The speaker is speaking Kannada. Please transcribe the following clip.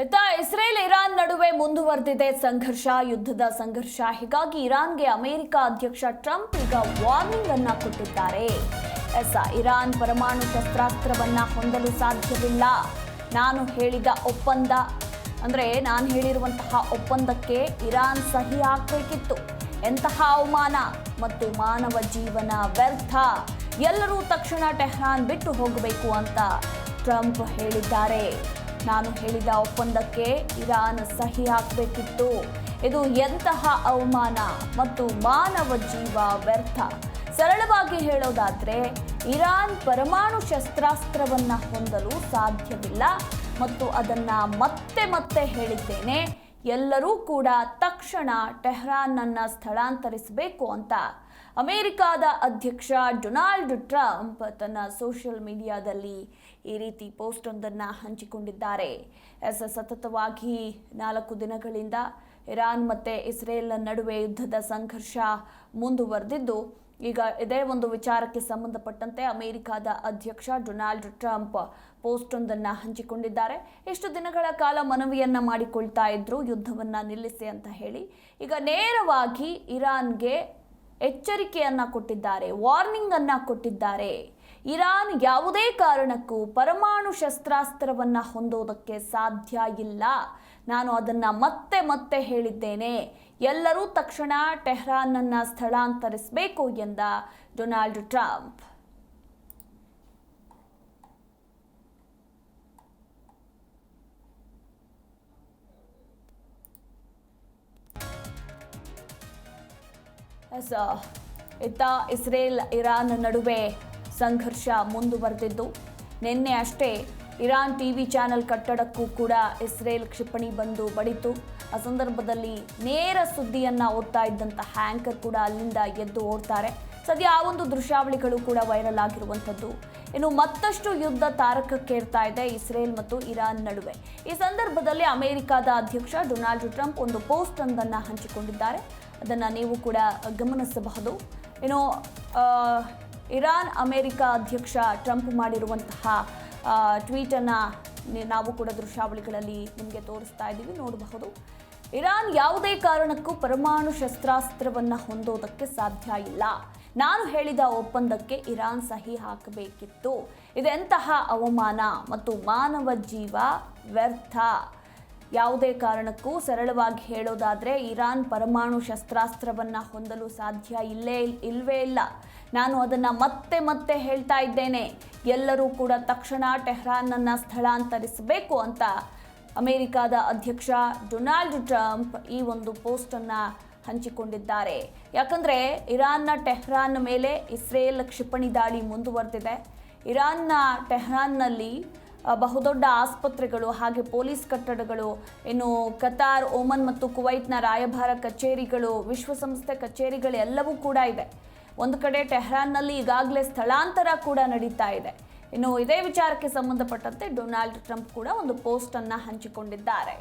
ಇತ್ತ ಇಸ್ರೇಲ್ ಇರಾನ್ ನಡುವೆ ಮುಂದುವರೆದಿದೆ ಸಂಘರ್ಷ. ಯುದ್ಧದ ಸಂಘರ್ಷ. ಹೀಗಾಗಿ ಇರಾನ್ಗೆ ಅಮೆರಿಕ ಅಧ್ಯಕ್ಷ ಟ್ರಂಪ್ ಈಗ ವಾರ್ನಿಂಗ್ ಅನ್ನ ಕೊಟ್ಟಿದ್ದಾರೆ. ಎಸ್, ಇರಾನ್ ಪರಮಾಣು ಶಸ್ತ್ರಾಸ್ತ್ರವನ್ನ ಹೊಂದಲು ಸಾಧ್ಯವಿಲ್ಲ. ನಾನು ಹೇಳಿದ ಒಪ್ಪಂದ, ಅಂದ್ರೆ ನಾನು ಹೇಳಿರುವಂತಹ ಒಪ್ಪಂದಕ್ಕೆ ಇರಾನ್ ಸಹಿ ಹಾಕಬೇಕಿತ್ತು. ಎಂತಹ ಅವಮಾನ ಮತ್ತು ಮಾನವ ಜೀವನ ವ್ಯರ್ಥ. ಎಲ್ಲರೂ ತಕ್ಷಣ ಟೆಹ್ರಾನ್ ಬಿಟ್ಟು ಹೋಗಬೇಕು ಅಂತ ಟ್ರಂಪ್ ಹೇಳಿದ್ದಾರೆ. ನಾನು ಹೇಳಿದ ಒಪ್ಪಂದಕ್ಕೆ ಇರಾನ್ ಸಹಿ ಹಾಕಬೇಕಿತ್ತು. ಇದು ಎಂತಹ ಅವಮಾನ ಮತ್ತು ಮಾನವ ಜೀವ ವ್ಯರ್ಥ. ಸರಳವಾಗಿ ಹೇಳೋದಾದರೆ, ಇರಾನ್ ಪರಮಾಣು ಶಸ್ತ್ರಾಸ್ತ್ರವನ್ನ ಹೊಂದಲು ಸಾಧ್ಯವಿಲ್ಲ ಮತ್ತು ಅದನ್ನ ಮತ್ತೆ ಮತ್ತೆ ಹೇಳಿದ್ದೇನೆ, ಎಲ್ಲರೂ ಕೂಡ ತಕ್ಷಣ ಟೆಹ್ರಾನ್ನನ್ನ ಸ್ಥಳಾಂತರಿಸಬೇಕು ಅಂತ. ಅಮೆರಿಕಾದ ಅಧ್ಯಕ್ಷ ಡೊನಾಲ್ಡ್ ಟ್ರಂಪ್ ತನ್ನ ಸೋಷಿಯಲ್ ಮೀಡಿಯಾದಲ್ಲಿ ಈ ರೀತಿ ಪೋಸ್ಟ್ ಒಂದನ್ನು ಹಂಚಿಕೊಂಡಿದ್ದಾರೆ. ಎಸ್, ಸತತವಾಗಿ ನಾಲ್ಕು ದಿನಗಳಿಂದ ಇರಾನ್ ಮತ್ತು ಇಸ್ರೇಲ್ ನಡುವೆ ಯುದ್ಧದ ಸಂಘರ್ಷ ಮುಂದುವರೆದಿದ್ದು, ಈಗ ಇದೇ ಒಂದು ವಿಚಾರಕ್ಕೆ ಸಂಬಂಧಪಟ್ಟಂತೆ ಅಮೆರಿಕಾದ ಅಧ್ಯಕ್ಷ ಡೊನಾಲ್ಡ್ ಟ್ರಂಪ್ ಪೋಸ್ಟ್ ಒಂದನ್ನು ಹಂಚಿಕೊಂಡಿದ್ದಾರೆ. ಎಷ್ಟು ದಿನಗಳ ಕಾಲ ಮನವಿಯನ್ನು ಮಾಡಿಕೊಳ್ತಾ ಇದ್ರು, ಯುದ್ಧವನ್ನು ನಿಲ್ಲಿಸಿ ಅಂತ ಹೇಳಿ. ಈಗ ನೇರವಾಗಿ ಇರಾನ್ಗೆ ಎಚ್ಚರಿಕೆಯನ್ನ ಕೊಟ್ಟಿದ್ದಾರೆ ವಾರ್ನಿಂಗ್ ಅನ್ನು ಕೊಟ್ಟಿದ್ದಾರೆ. ಇರಾನ್ ಯಾವುದೇ ಕಾರಣಕ್ಕೂ ಪರಮಾಣು ಶಸ್ತ್ರಾಸ್ತ್ರವನ್ನ ಹೊಂದೋದಕ್ಕೆ ಸಾಧ್ಯ ಇಲ್ಲ. ನಾನು ಅದನ್ನ ಮತ್ತೆ ಮತ್ತೆ ಹೇಳಿದ್ದೇನೆ. ಎಲ್ಲರೂ ತಕ್ಷಣ ಟೆಹ್ರಾನ್ನನ್ನು ಸ್ಥಳಾಂತರಿಸಬೇಕು ಎಂದ ಡೊನಾಲ್ಡ್ ಟ್ರಂಪ್. ಇತ್ತ ಇಸ್ರೇಲ್, ಇರಾನ್ ನಡುವೆ ಸಂಘರ್ಷ ಮುಂದುವರೆದಿದ್ದು. ನಿನ್ನೆ ಅಷ್ಟೇ ಇರಾನ್ ಟಿವಿ ಚಾನೆಲ್ ಕಟ್ಟಡಕ್ಕೂ ಕೂಡ ಇಸ್ರೇಲ್ ಕ್ಷಿಪಣಿ ಬಂದು ಬಡಿತು. ಆ ಸಂದರ್ಭದಲ್ಲಿ ನೇರ ಸುದ್ದಿಯನ್ನು ಓದ್ತಾ ಇದ್ದಂತಹ ಹ್ಯಾಂಕರ್ ಕೂಡ ಅಲ್ಲಿಂದ ಎದ್ದು ಓಡ್ತಾರೆ. ಸದ್ಯ ಆ ಒಂದು ದೃಶ್ಯಾವಳಿಗಳು ಕೂಡ ವೈರಲ್ ಆಗಿರುವಂಥದ್ದು. ಇನ್ನು ಮತ್ತಷ್ಟು ಯುದ್ಧ ತಾರಕಕ್ಕೇರ್ತಾ ಇದೆ ಇಸ್ರೇಲ್ ಮತ್ತು ಇರಾನ್ ನಡುವೆ. ಈ ಸಂದರ್ಭದಲ್ಲಿ ಅಮೆರಿಕದ ಅಧ್ಯಕ್ಷ ಡೊನಾಲ್ಡ್ ಟ್ರಂಪ್ ಒಂದು ಪೋಸ್ಟ್ ಒಂದನ್ನು ಹಂಚಿಕೊಂಡಿದ್ದಾರೆ. ಅದನ್ನು ನೀವು ಕೂಡ ಗಮನಿಸಬಹುದು. ಇನ್ನು ಇರಾನ್, ಅಮೆರಿಕ ಅಧ್ಯಕ್ಷ ಟ್ರಂಪ್ ಮಾಡಿರುವಂತಹ ಟ್ವೀಟನ್ನು ನಾವು ಕೂಡ ದೃಶ್ಯಾವಳಿಗಳಲ್ಲಿ ನಿಮಗೆ ತೋರಿಸ್ತಾ ಇದ್ದೀವಿ, ನೋಡಬಹುದು. ಇರಾನ್ ಯಾವುದೇ ಕಾರಣಕ್ಕೂ ಪರಮಾಣು ಶಸ್ತ್ರಾಸ್ತ್ರವನ್ನು ಹೊಂದೋದಕ್ಕೆ ಸಾಧ್ಯ ಇಲ್ಲ. ನಾನು ಹೇಳಿದ ಒಪ್ಪಂದಕ್ಕೆ ಇರಾನ್ ಸಹಿ ಹಾಕಬೇಕಿತ್ತು. ಇದೆಂತಹ ಅವಮಾನ ಮತ್ತು ಮಾನವ ಜೀವ ವ್ಯರ್ಥ. ಯಾವುದೇ ಕಾರಣಕ್ಕೂ ಸರಳವಾಗಿ ಹೇಳೋದಾದರೆ ಇರಾನ್ ಪರಮಾಣು ಶಸ್ತ್ರಾಸ್ತ್ರವನ್ನು ಹೊಂದಲು ಸಾಧ್ಯ ಇಲ್ಲೇ ಇಲ್ವೇ ಇಲ್ಲ. ನಾನು ಅದನ್ನು ಮತ್ತೆ ಮತ್ತೆ ಹೇಳ್ತಾ ಇದ್ದೇನೆ. ಎಲ್ಲರೂ ಕೂಡ ತಕ್ಷಣ ಟೆಹ್ರಾನ್ನನ್ನು ಸ್ಥಳಾಂತರಿಸಬೇಕು ಅಂತ ಅಮೆರಿಕದ ಅಧ್ಯಕ್ಷ ಡೊನಾಲ್ಡ್ ಟ್ರಂಪ್ ಈ ಒಂದು ಪೋಸ್ಟನ್ನು ಹಂಚಿಕೊಂಡಿದ್ದಾರೆ. ಯಾಕಂದರೆ ಇರಾನ್ನ ಟೆಹ್ರಾನ್ ಮೇಲೆ ಇಸ್ರೇಲ್ ಕ್ಷಿಪಣಿ ದಾಳಿ ಮುಂದುವರೆದಿದೆ. ಇರಾನ್ನ ಟೆಹ್ರಾನ್ನಲ್ಲಿ ಬಹುದೊಡ್ಡ ಆಸ್ಪತ್ರೆಗಳು ಹಾಗೆ ಪೊಲೀಸ್ ಕಟ್ಟಡಗಳು, ಇನ್ನು ಕತಾರ್ ಓಮನ್ ಮತ್ತು ಕುವೈತ್ನ ರಾಯಭಾರ ಕಚೇರಿಗಳು, ವಿಶ್ವಸಂಸ್ಥೆ ಕಚೇರಿಗಳು ಎಲ್ಲವೂ ಕೂಡ ಇದೆ. ಒಂದು ಕಡೆ ಟೆಹ್ರಾನ್ನಲ್ಲಿ ಈಗಾಗಲೇ ಸ್ಥಳಾಂತರ ಕೂಡ ನಡೀತಾ ಇದೆ. ಇನ್ನು ಇದೇ ವಿಚಾರಕ್ಕೆ ಸಂಬಂಧಪಟ್ಟಂತೆ ಡೊನಾಲ್ಡ್ ಟ್ರಂಪ್ ಕೂಡ ಒಂದು ಪೋಸ್ಟ್ ಅನ್ನ ಹಂಚಿಕೊಂಡಿದ್ದಾರೆ.